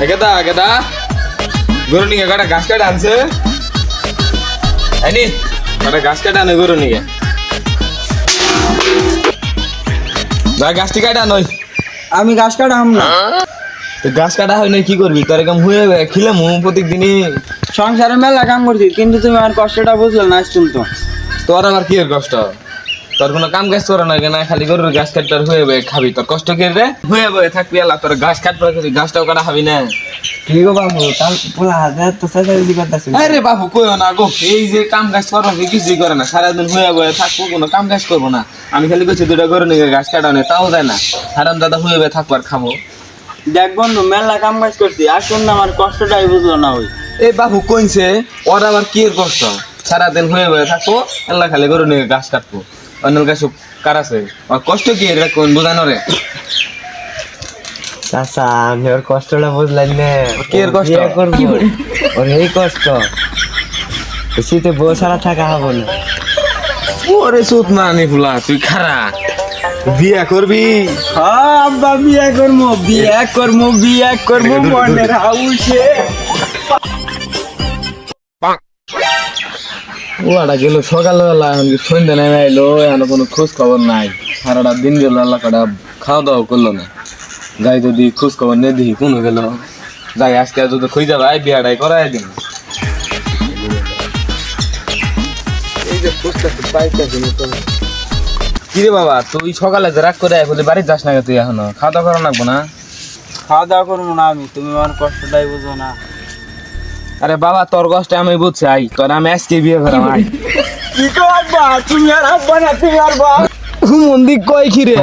গেদা গেদা গরু নিকে কটা ঘাস কাটা আনছে? আইনি কটা ঘাস কাটা আনে গরু নিকে ভাই গাছটি কাটা নই আমি ঘাস কাটাম না। তো গাছ কাটা হয় না কি করবি? তোর এরকম হয়ে খিলে মু প্রত্যেক দিনই সংসারে মেলা কাম করছি কিন্তু তুমি আমার কষ্টটা বুঝলো না আজ তো তোর আবার কি কষ্ট? তোর কোনো কাম কাজ করে না কেন খালি গরুর গাছ কাটার হয়ে বয়ে খাবি। তোর কষ্ট কে রে? হয়ে বয়ে থাকবি আল্লাহ তোর গাছ কাটবার গাছটাও কাটা খাবি না। ঠিক বাবু তাল পোলা হাজার তো সাইজ করতেছি আরে বাবু কইও না গো এই যে কাম কাজ করব কি কিছুই করে না। সারাদিন হয়ে বয়ে থাকব কোনো কাম কাজ করব না। আমি খালি কইছি দুটা গরু নিয়ে গাছ কাটানো তাও যায় না। হারাম দাদা হয়ে বয়ে থাকব আর খাব। দেখ বন্ধু মেলা কাম কাজ করছি আসুন না আমার কষ্টটাই বুঝলো না ওই। এই বাবু কইছে ওর আবার কি কষ্ট? সারাদিন হয়ে বয়ে থাকব আল্লাহ খালি গরু নিয়ে গাছ কাটবো। অন্য গাছ কার আছে? ওর কষ্ট কি এটা কোন বোঝানো রে চাচা আমি ওর কষ্টটা বুঝলাম না। কি এর কষ্ট? করব। ওর এই কষ্ট। শীতে বউ ছাড়া থাকা হবে না। ওরে সুত না নি ফুলা তুই খারা। বিয়া করবি? হ্যাঁ আব্বা বিয়ে করব বিয়ে করব বিয়ে করব মনের হাউসে। ওটা গেল সকালবেলা, এখন সন্ধ্যা নেমে এলো এখন কোনো খোঁজ খবর নাই। সারাটা দিন গেল আল্লাহ খাওয়া দাওয়া করল না। যাই যদি খোঁজ খবর নিয়ে দিই কোনো গেল। যাই, আজকে যদি খুঁজে আই বিয়াটাই করাই দিন। কিরে বাবা, তুই সকালে যে রাগ করে বলে বাড়ি যাস না তুই এখনও? খাওয়া দাওয়া করা লাগবো না? খাওয়া দাওয়া করব না আমি, তুমি আমার কষ্টটাই বুঝো না। আরে বাবা তোর কষ্ট আমি বুঝছি আই তোর আমি আজকে বিয়ে করাম আই। কি করবা তুমি আর আব্বা না তুমি আর বা? মন্দির কয় খিরে